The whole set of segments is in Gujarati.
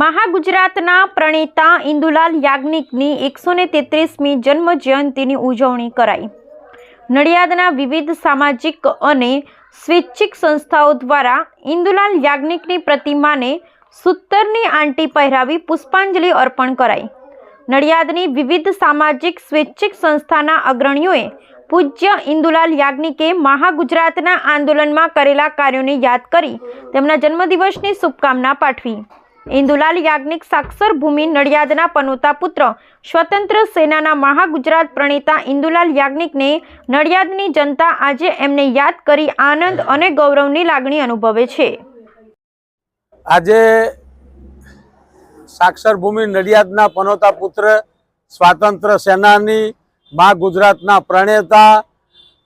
મહાગુજરાતના પ્રણેતા ઇન્દુલાલ યાજ્ઞિકની એકસો ને તેત્રીસમી જન્મ જયંતિની ઉજવણી કરાઈ. નડિયાદના વિવિધ સામાજિક અને સ્વૈચ્છિક સંસ્થાઓ દ્વારા ઇન્દુલાલ યાજ્ઞિકની પ્રતિમાને સૂતરની આંટી પહેરાવી પુષ્પાંજલિ અર્પણ કરાઈ. નડિયાદની વિવિધ સામાજિક સ્વૈચ્છિક સંસ્થાના અગ્રણીઓએ પૂજ્ય ઇન્દુલાલ યાજ્ઞિકે મહાગુજરાતના આંદોલનમાં કરેલા કાર્યોને યાદ કરી તેમના જન્મદિવસની શુભકામના પાઠવી. ઇન્દુલાલ યાજ્ઞિક સાક્ષર ભૂમિ નડિયાદના પનોતા પુત્ર, સ્વતંત્ર સેનાના મહાગુજરાત પ્રણેતા ઇન્દુલાલ યાજ્ઞિકને નડિયાદની જનતા આજે એમને યાદ કરી આનંદ અને ગૌરવની લાગણી અનુભવે છે. આજે સાક્ષર ભૂમિ નડિયાદના પનોતા પુત્ર, સ્વાતંત્ર સેનાની મા ગુજરાતના પ્રણેતા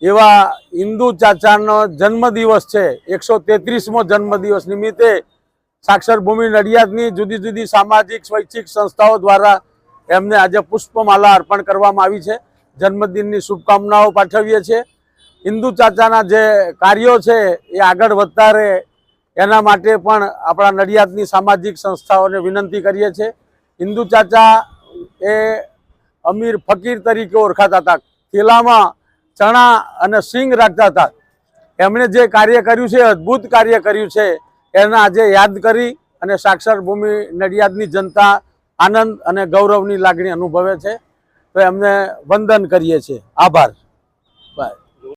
એવા ઇન્દુ ચાચાનો જન્મદિવસ છે. એકસો તેત્રીસમો જન્મદિવસ નિમિત્તે સાક્ષર ભૂમિ નડિયાદની જુદી જુદી સામાજિક, સ્વૈચ્છિક સંસ્થાઓ દ્વારા એમને આજે પુષ્પમાલા અર્પણ કરવામાં આવી છે. જન્મદિનની શુભકામનાઓ પાઠવીએ છીએ. હિન્દુ ચાચાના જે કાર્યો છે એ આગળ વધતા રહે એના માટે પણ આપણા નડિયાદની સામાજિક સંસ્થાઓને વિનંતી કરીએ છીએ. હિન્દુ ચાચા એ અમીર ફકીર તરીકે ઓળખાતા હતા. થેલામાં ચણા અને સિંગ રાખતા હતા. એમણે જે કાર્ય કર્યું છે અદ્ભુત કાર્ય કર્યું છે. એને આજે યાદ કરી અને સાક્ષર ભૂમિ નડિયાદની જનતા આનંદ અને ગૌરવની લાગણી અનુભવે છે. તો એમને વંદન કરીએ છીએ. આભાર.